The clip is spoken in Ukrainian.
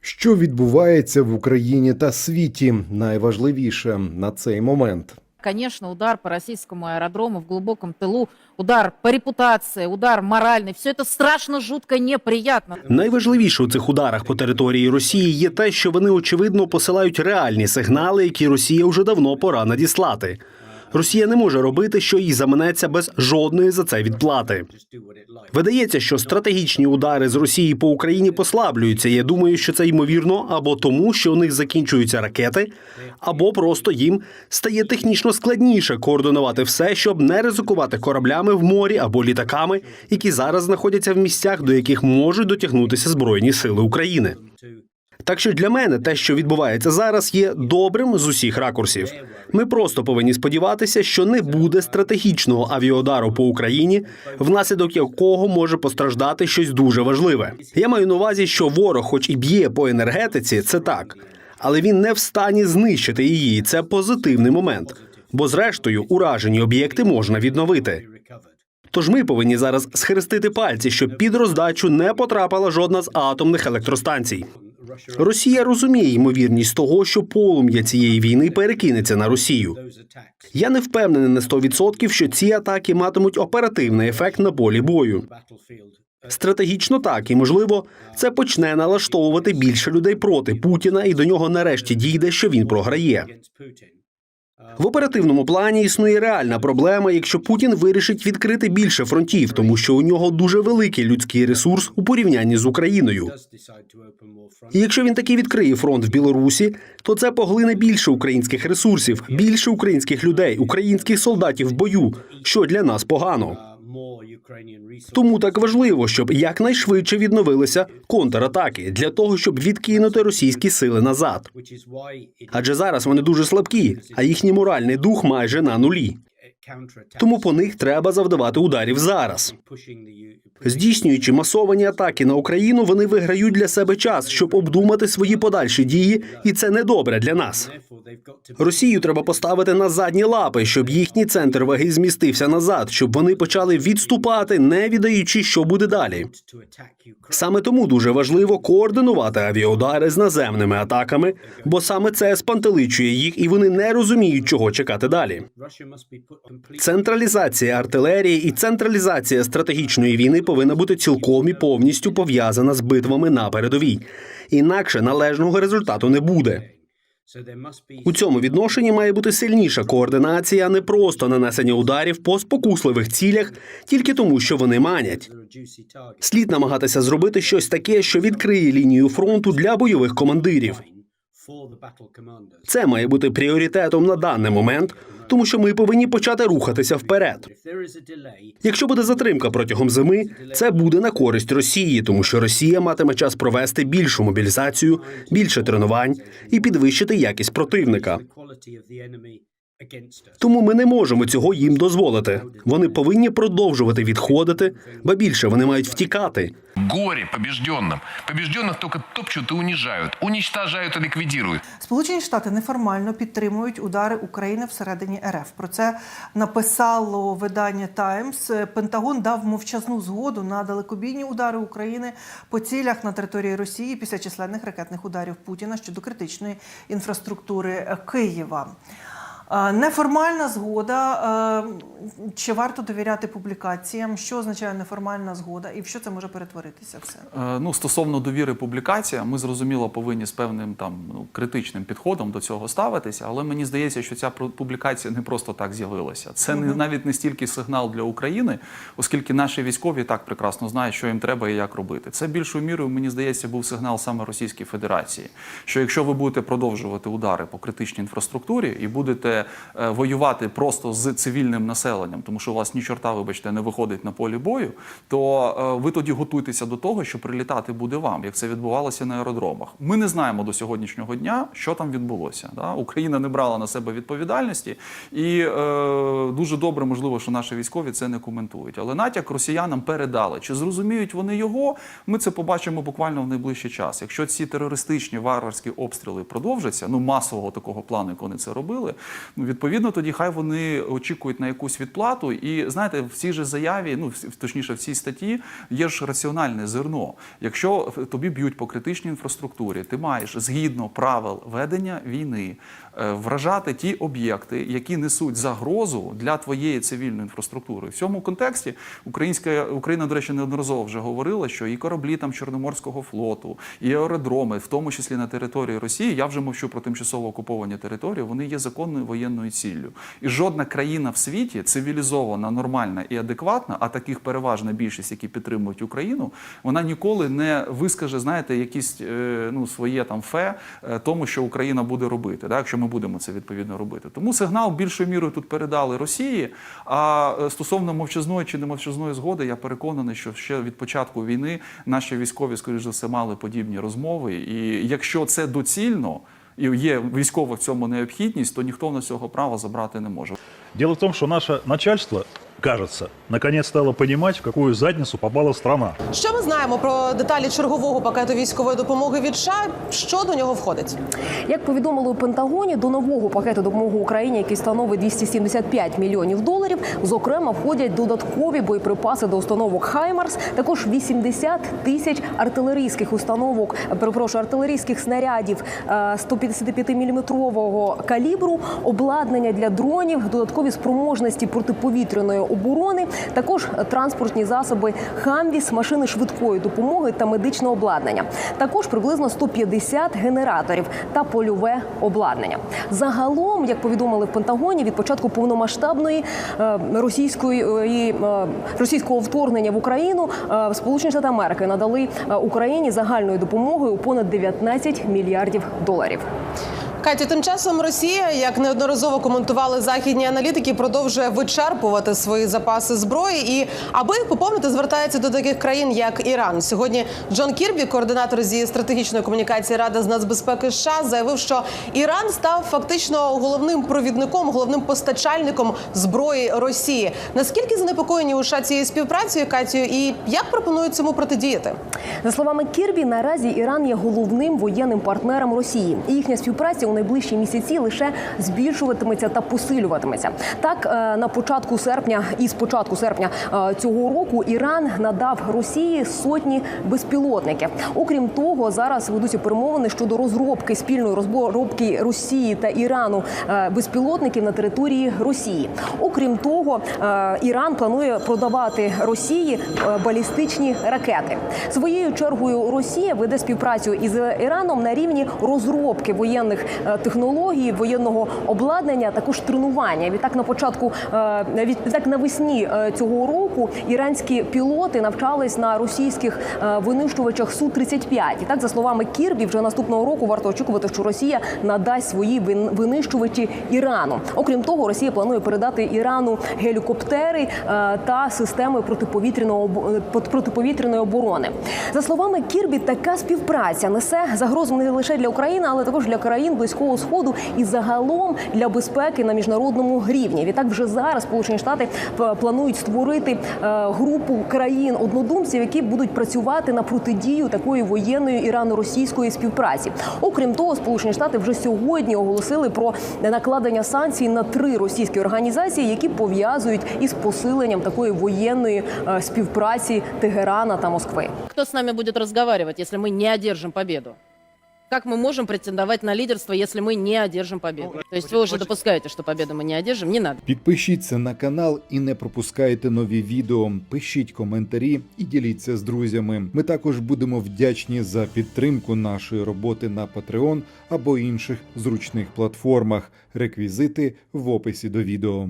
Що відбувається в Україні та світі? Найважливіше на цей момент. Конечно, удар по российскому аэродрому в глубоком тылу, удар по репутации, удар моральный. Все это страшно, жутко, неприятно. Найважливіше у цих ударах по території Росії є те, що вони очевидно посилають реальні сигнали, які Росія вже давно пора надіслати. Росія не може робити, що їй заманеться без жодної за це відплати. Видається, що стратегічні удари з Росії по Україні послаблюються. Я думаю, що це ймовірно або тому, що у них закінчуються ракети, або просто їм стає технічно складніше координувати все, щоб не ризикувати кораблями в морі або літаками, які зараз знаходяться в місцях, до яких можуть дотягнутися збройні сили України. Так що для мене те, що відбувається зараз, є добрим з усіх ракурсів. Ми просто повинні сподіватися, що не буде стратегічного авіаудару по Україні, внаслідок якого може постраждати щось дуже важливе. Я маю на увазі, що ворог, хоч і б'є по енергетиці, це так, але він не в стані знищити її. Це позитивний момент. Бо, зрештою, уражені об'єкти можна відновити. Тож ми повинні зараз схрестити пальці, щоб під роздачу не потрапила жодна з атомних електростанцій. Росія розуміє ймовірність того, що полум'я цієї війни перекинеться на Росію. Я не впевнений на 100%, що ці атаки матимуть оперативний ефект на полі бою. Стратегічно так, і можливо, це почне налаштовувати більше людей проти Путіна, і до нього нарешті дійде, що він програє. В оперативному плані існує реальна проблема, якщо Путін вирішить відкрити більше фронтів, тому що у нього дуже великий людський ресурс у порівнянні з Україною. І якщо він таки відкриє фронт в Білорусі, то це поглине більше українських ресурсів, більше українських людей, українських солдатів в бою, що для нас погано. Тому так важливо, щоб якнайшвидше відновилися контратаки для того, щоб відкинути російські сили назад. Адже зараз вони дуже слабкі, а їхній моральний дух майже на нулі. Тому по них треба завдавати ударів зараз. Здійснюючи масовані атаки на Україну, вони виграють для себе час, щоб обдумати свої подальші дії, і це недобре для нас. Росію треба поставити на задні лапи, щоб їхній центр ваги змістився назад, щоб вони почали відступати, не віддаючи, що буде далі. Саме тому дуже важливо координувати авіаудари з наземними атаками, бо саме це спантеличує їх, і вони не розуміють, чого чекати далі. Централізація артилерії і централізація стратегічної війни повинна бути цілком і повністю пов'язана з битвами на передовій. Інакше належного результату не буде. У цьому відношенні має бути сильніша координація, а не просто нанесення ударів по спокусливих цілях, тільки тому, що вони манять. Слід намагатися зробити щось таке, що відкриє лінію фронту для бойових командирів. Це має бути пріоритетом на даний момент, тому що ми повинні почати рухатися вперед. Якщо буде затримка протягом зими, це буде на користь Росії, тому що Росія матиме час провести більшу мобілізацію, більше тренувань і підвищити якість противника. Тому ми не можемо цього їм дозволити. Вони повинні продовжувати відходити, ба більше вони мають втікати. Горе побежденным. Побежденных только топчут и унижают, уничтожают и ликвидируют. Сполучені Штати неформально підтримують удари України всередині РФ. Про це написало видання Таймс. Пентагон дав мовчазну згоду на далекобійні удари України по цілях на території Росії після численних ракетних ударів Путіна щодо критичної інфраструктури Києва. Неформальна згода. Чи варто довіряти публікаціям? Що означає неформальна згода і в що це може перетворитися все? Е, Ну, стосовно довіри публікаціям, ми зрозуміло повинні з певним там ну, критичним підходом до цього ставитися. Але мені здається, що ця публікація не просто так з'явилася. Це не навіть не стільки сигнал для України, оскільки наші військові так прекрасно знають, що їм треба і як робити. Це більшою мірою, мені здається, був сигнал саме Російській Федерації. Що якщо ви будете продовжувати удари по критичній інфраструктурі і будете е, воювати просто з цивільним населенням, тому що у вас ні чорта, вибачте, не виходить на полі бою, то е, ви тоді готуйтеся до того, що прилітати буде вам, як це відбувалося на аеродромах. Ми не знаємо до сьогоднішнього дня, що там відбулося. Да? Україна не брала на себе відповідальності, і е, дуже добре, можливо, що наші військові це не коментують. Але натяк росіянам передали. Чи зрозуміють вони його? Ми це побачимо буквально в найближчий час. Якщо ці терористичні варварські обстріли продовжаться, ну масового такого плану, як вони це робили, Ну відповідно, тоді хай вони очікують на якусь відплату. І знаєте, в цій же заяві, ну точніше, в цій статті є ж раціональне зерно. Якщо тобі б'ють по критичній інфраструктурі, ти маєш згідно правил ведення війни вражати ті об'єкти, які несуть загрозу для твоєї цивільної інфраструктури. В цьому контексті українська Україна, до речі, неодноразово вже говорила, що і кораблі там Чорноморського флоту, і аеродроми, в тому числі на території Росії, я вже мовчу про тимчасово окуповані території, вони є законною воєнною ціллю. І жодна країна в світі цивілізована, нормальна і адекватна, а таких переважна більшість, які підтримують Україну, вона ніколи не вискаже, знаєте, якісь е, ну своє там фе е, тому, що Україна буде робити, да, якщо ми будемо це відповідно робити. Тому сигнал більшою мірою тут передали Росії. А е, стосовно мовчазної чи немовчазної згоди, я переконаний, що ще від початку війни наші військові, скоріш за все, мали подібні розмови. І якщо це доцільно і є військова в цьому необхідність, то ніхто на цього права забрати не може. Діло в тому, що наше начальство, кажется, наконец стало понимать, в какую задницу попала страна. Що ми знаємо про деталі чергового пакету військової допомоги від США? Що до нього входить? Як повідомили у Пентагоні, до нового пакету допомоги Україні, який становить 275 мільйонів доларів, зокрема входять додаткові боєприпаси до установок Хаймарс, також 80 тисяч артилерійських установок, перепрошую, артилерійських снарядів 155 міліметрового калібру, обладнання для дронів, додаткові спроможності протиповітряної оборони, також транспортні засоби Хамвіс, машини швидкої допомоги та медичне обладнання. Також приблизно 150 генераторів та польове обладнання. Загалом, як повідомили в Пентагоні, від початку повномасштабної е, російської е, е, російського вторгнення в Україну Сполучені Штати Америки надали Україні загальною допомогою понад 19 мільярдів доларів. Катю, тим часом Росія, як неодноразово коментували західні аналітики, продовжує вичерпувати свої запаси зброї. І аби поповнити, звертається до таких країн, як Іран. Сьогодні Джон Кірбі, координатор зі стратегічної комунікації Ради з нацбезпеки США, заявив, що Іран став фактично головним провідником, головним постачальником зброї Росії. Наскільки занепокоєні у США цією співпрацею, Катю, і як пропонують цьому протидіяти? За словами Кірбі, наразі Іран є головним воєнним партнером Росії, і їхня співпраця у найближчі місяці лише збільшуватиметься та посилюватиметься. Так е, на початку серпня і з початку серпня е, цього року Іран надав Росії сотні безпілотників. Окрім того, зараз ведуться перемовини щодо розробки спільної розробки Росії та Ірану е, безпілотників на території Росії. Окрім того, Іран планує продавати Росії балістичні ракети. Своєю чергою Росія веде співпрацю із Іраном на рівні розробки воєнних е, технологій, воєнного обладнання, також тренування. Відтак на початку е, відтак навесні е, цього року іранські пілоти навчались на російських винищувачах су 35 І так, за словами Кірбі, вже наступного року варто очікувати, що Росія надасть свої вин- винищувачі Ірану. Окрім того, Росія планує передати Ірану гелікоптери та системи протиповітряного протиповітряної оборони. За словами Кірбі, така співпраця несе загрозу не лише для України, але також для країн близького сходу і загалом для безпеки на міжнародному рівні. Відтак, вже зараз Сполучені Штати планують створити е, групу країн однодумців, які будуть працювати на протидію такої воєнної ірано-російської співпраці. Окрім того, Сполучені Штати вже сьогодні оголосили про накладення санкцій на три російські організації, які пов'язують із посиленням такої воєнної е, співпраці Тегерана та Москви. Кто с нами будет разговаривать, если мы не одержим победу? Как мы можем претендовать на лидерство, если мы не одержим победу? То есть вы уже допускаете, что победу мы не одержим? Не надо. Підпишіться на канал і не пропускайте нові відео. Пишіть коментарі і діліться з друзями. Ми також будемо вдячні за підтримку нашої роботи на Patreon або інших зручних платформах. Реквізити в описі до відео.